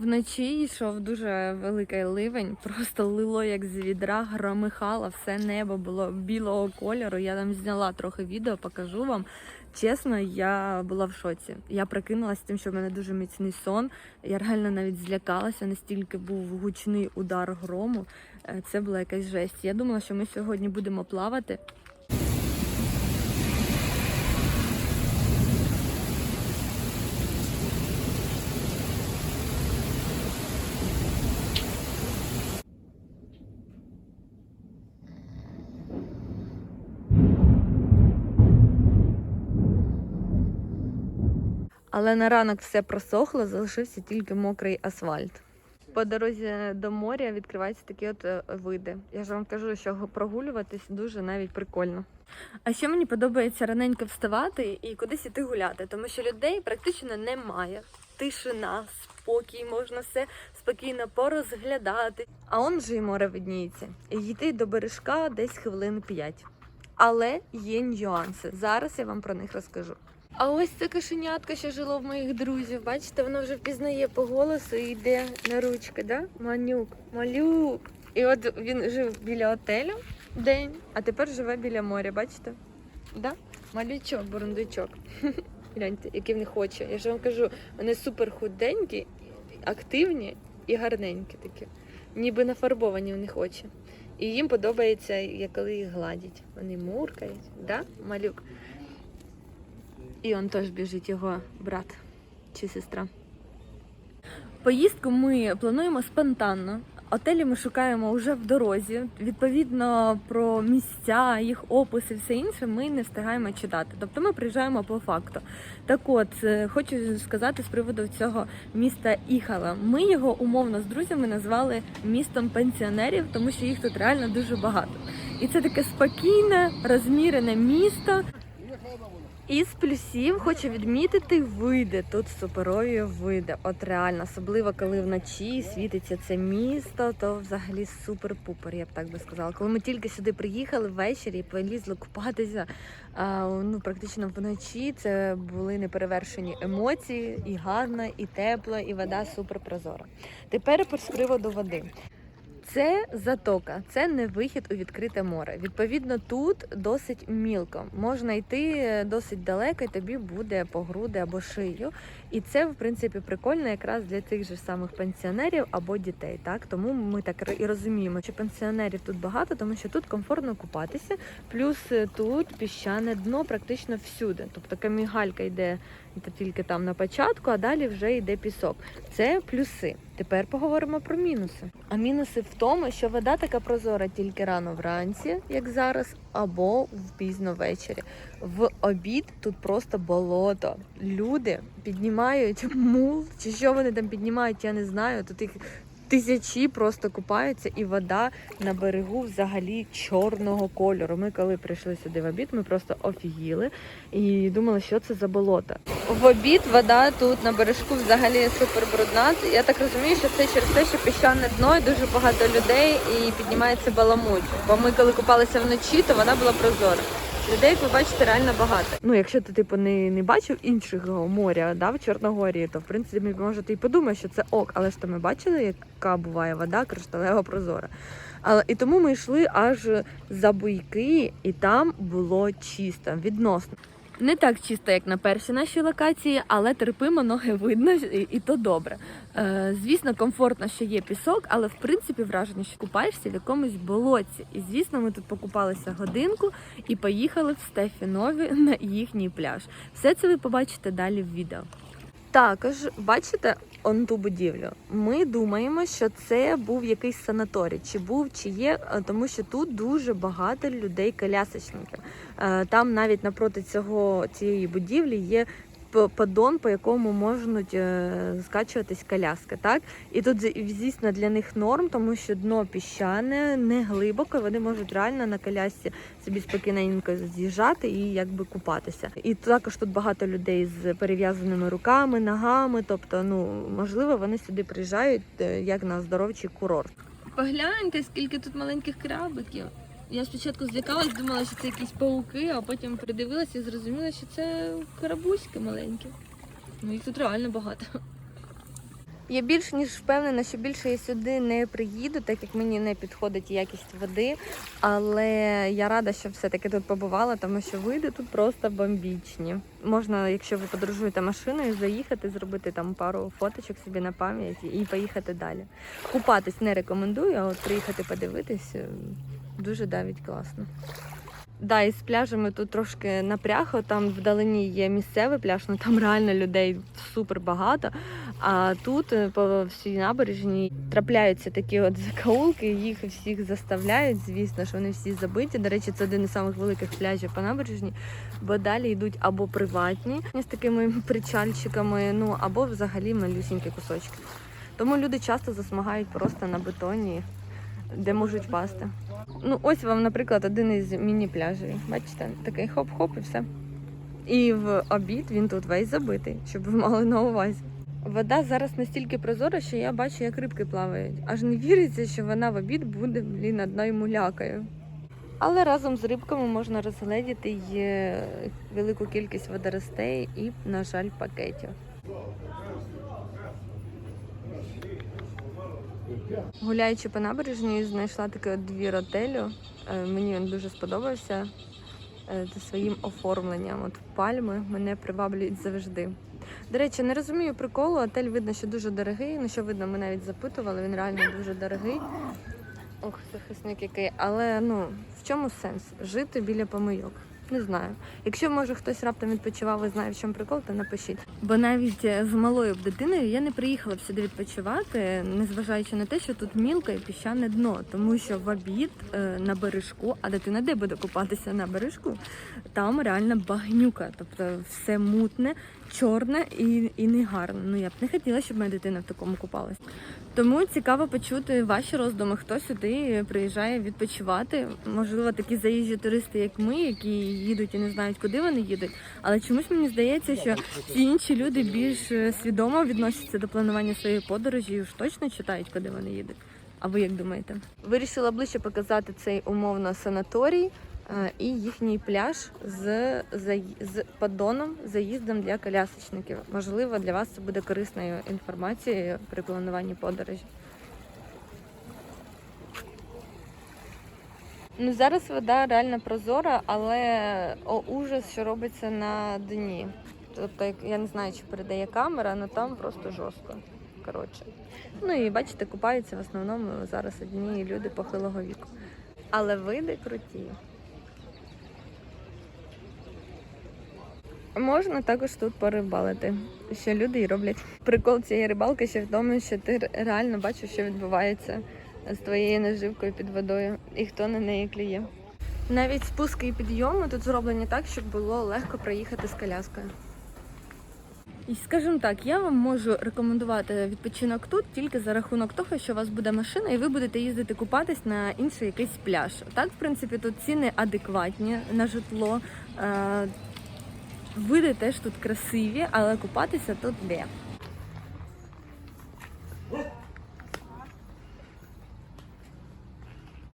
Вночі йшов дуже великий ливень, просто лило як з відра, громихало, все небо було білого кольору. Я там зняла трохи відео, покажу вам. Чесно, я була в шоці. Я прокинулася тим, що в мене дуже міцний сон. Я реально навіть злякалася, настільки був гучний удар грому. Е, Це була якась жесть. Я думала, що ми сьогодні будемо плавати. Але на ранок все просохло, залишився тільки мокрий асфальт. По дорозі до моря відкриваються такі от е, види. Я ж вам кажу, що прогулюватись дуже навіть прикольно. А ще мені подобається раненько вставати і кудись іти гуляти, тому що людей практично немає. Тишина, спокій, можна все спокійно порозглядати. А он же і море видніється. І йти до бережка десь хвилин 5. Але є нюанси. Зараз я вам про них розкажу. А ось це кошенятка, що жило в моїх друзів. Бачите, воно вже впізнає по голосу і йде на ручки, да? Манюк, малюк. І от він жив біля отелю день, а тепер живе біля моря, бачите? Да? Малючок, бурундучок. Гляньте, який він хоче. Я ж вам кажу, вони супер худенькі, активні і гарненькі такі. Ніби нафарбовані в них очі. І їм подобається, як коли їх гладять. Вони муркають, да? малюк. І он теж біжить його брат чи сестра. Поїздку ми плануємо спонтанно. Отелі ми шукаємо вже в дорозі. Відповідно про місця, їх опис і все інше ми не встигаємо читати. Тобто ми приїжджаємо по факту. Так от, е, хочу сказати з приводу цього міста Іхала. Ми його умовно з друзями назвали містом пенсіонерів, тому що їх тут реально дуже багато. І це таке спокійне, розмірене місто. Із плюсів хочу відмітити види. Тут суперові види. От реально, особливо коли вночі світиться це місто, то взагалі супер-пупер, я б так би сказала. Коли ми тільки сюди приїхали ввечері і полізли купатися, а, ну практично вночі це були неперевершені емоції, і гарно, і тепло, і вода супер прозора. Тепер з приводу води. Це затока, це не вихід у відкрите море. Відповідно, тут досить мілко. Можна йти е, досить далеко, і тобі буде по груди або шию. І це, в принципі, прикольно якраз для тих же самих пенсіонерів або дітей. Так тому ми так і розуміємо, що пенсіонерів тут багато, тому що тут комфортно купатися. Плюс е, тут піщане дно практично всюди. Тобто камігалька йде то тільки там на початку, а далі вже йде пісок. Це плюси. Тепер поговоримо про мінуси. А мінуси в тому, що вода така прозора тільки рано вранці, як зараз, або в пізно ввечері. В обід тут просто болото. Люди піднімають мул, чи що вони там піднімають, я не знаю. Тут їх тисячі просто купаються, і вода на берегу взагалі чорного кольору. Ми коли прийшли сюди в обід, ми просто офігіли і думали, що це за болото. В обід вода тут на бережку взагалі супер брудна. Я так розумію, що це через те, що піщане дно і дуже багато людей і піднімається баламуть. Бо ми коли купалися вночі, то вона була прозора. Людей, як ви бачите, реально багато. Ну, якщо ти типу не, не бачив іншого моря да, в Чорногорії, то в принципі може ти і подумаєш, що це ок, але ж то ми бачили, яка буває вода кришталево прозора. Але і тому ми йшли аж за буйки, і там було чисто, відносно. Не так чисто, як на першій нашій локації, але терпимо ноги видно, і, то добре. Е, звісно, комфортно, що є пісок, але в принципі враження, що купаєшся в якомусь болоті. І звісно, ми тут покупалися годинку і поїхали в Стефінові на їхній пляж. Все це ви побачите далі в відео. Також бачите он ту будівлю. Ми думаємо, що це був якийсь санаторій, чи був, чи є, е, тому що тут дуже багато людей колясочників. Е, Там навіть напроти цього цієї будівлі є поддон, по якому можуть е, скачуватись коляски. Так і тут звісно для них норм, тому що дно піщане, не глибоко. Вони можуть реально на колясці собі спокійненько з'їжджати і якби купатися. І також тут багато людей з перев'язаними руками, ногами. Тобто, ну можливо, вони сюди приїжджають е, як на оздоровчий курорт. Погляньте, скільки тут маленьких крабиків. Я спочатку злякалась, думала, що це якісь пауки, а потім придивилася і зрозуміла, що це карабуськи маленькі. Ну їх тут реально багато. Я більш ніж впевнена, що більше я сюди не приїду, так як мені не підходить якість води. Але я рада, що все-таки тут побувала, тому що види тут просто бомбічні. Можна, якщо ви подорожуєте машиною, заїхати, зробити там пару фоточок собі на пам'ять і поїхати далі. Купатись не рекомендую, а от приїхати подивитись дуже навіть класно. Да, і з пляжами тут трошки напряг, там вдалині є місцевий пляж, ну там реально людей супер багато. А тут е, по всій набережній трапляються такі от закаулки, їх всіх заставляють. Звісно, що вони всі забиті. До речі, це один із самих великих пляжів по набережній, бо далі йдуть або приватні з такими причальчиками, ну або взагалі малюсінькі кусочки. Тому люди часто засмагають просто на бетоні, де можуть пасти. Ну, ось вам, наприклад, один із міні-пляжів. Бачите, такий хоп-хоп і все. І в обід він тут весь забитий, щоб ви мали на увазі. Вода зараз настільки прозора, що я бачу, як рибки плавають. Аж не віриться, що вона в обід буде, блін, одною мулякою. Але разом з рибками можна розгледіти е, велику кількість водоростей і, на жаль, пакетів. Гуляючи по набережній, знайшла от двір отелю. Е, Мені він дуже сподобався е, за своїм оформленням. От пальми мене приваблюють завжди. До речі, не розумію приколу. Отель видно, що дуже дорогий. Ну що видно, ми навіть запитували, він реально дуже дорогий. Ох, захисник який. Але ну в чому сенс? Жити біля помийок. Не знаю. Якщо може хтось раптом відпочивав і знає, в чому прикол, то напишіть. Бо навіть е, з малою дитиною я не приїхала б сюди відпочивати, незважаючи на те, що тут мілка і піщане дно, тому що в обід е, на бережку, а дитина де буде купатися на бережку, там реально багнюка, тобто все мутне, чорне і, і негарне. Ну я б не хотіла, щоб моя дитина в такому купалась. Тому цікаво почути ваші роздуми, хто сюди приїжджає відпочивати. Можливо, такі заїжджі туристи, як ми, які їдуть і не знають, куди вони їдуть. Але чомусь мені здається, що всі інші люди більш е, свідомо відносяться до планування своєї подорожі і уж точно читають, куди вони їдуть. А ви як думаєте? Вирішила ближче показати цей умовно санаторій і їхній пляж з, з поддоном, заїздом для колясочників. Можливо, для вас це буде корисною інформацією при плануванні подорожі. Ну зараз вода реально прозора, але о, ужас, що робиться на дні. Тобто, я не знаю, чи передає камера, але там просто жорстко. Коротше. Ну і бачите, купаються в основному зараз одні люди похилого віку. Але види круті. Можна також тут порибалити, що люди і роблять. Прикол цієї рибалки ще в тому, що ти реально бачиш, що відбувається з твоєю наживкою під водою і хто на неї клює. Навіть спуски і підйоми тут зроблені так, щоб було легко проїхати з коляскою. І скажімо так, я вам можу рекомендувати відпочинок тут тільки за рахунок того, що у вас буде машина, і ви будете їздити купатись на інший якийсь пляж. Так, в принципі, тут ціни адекватні на житло. Види теж тут красиві, але купатися тут де.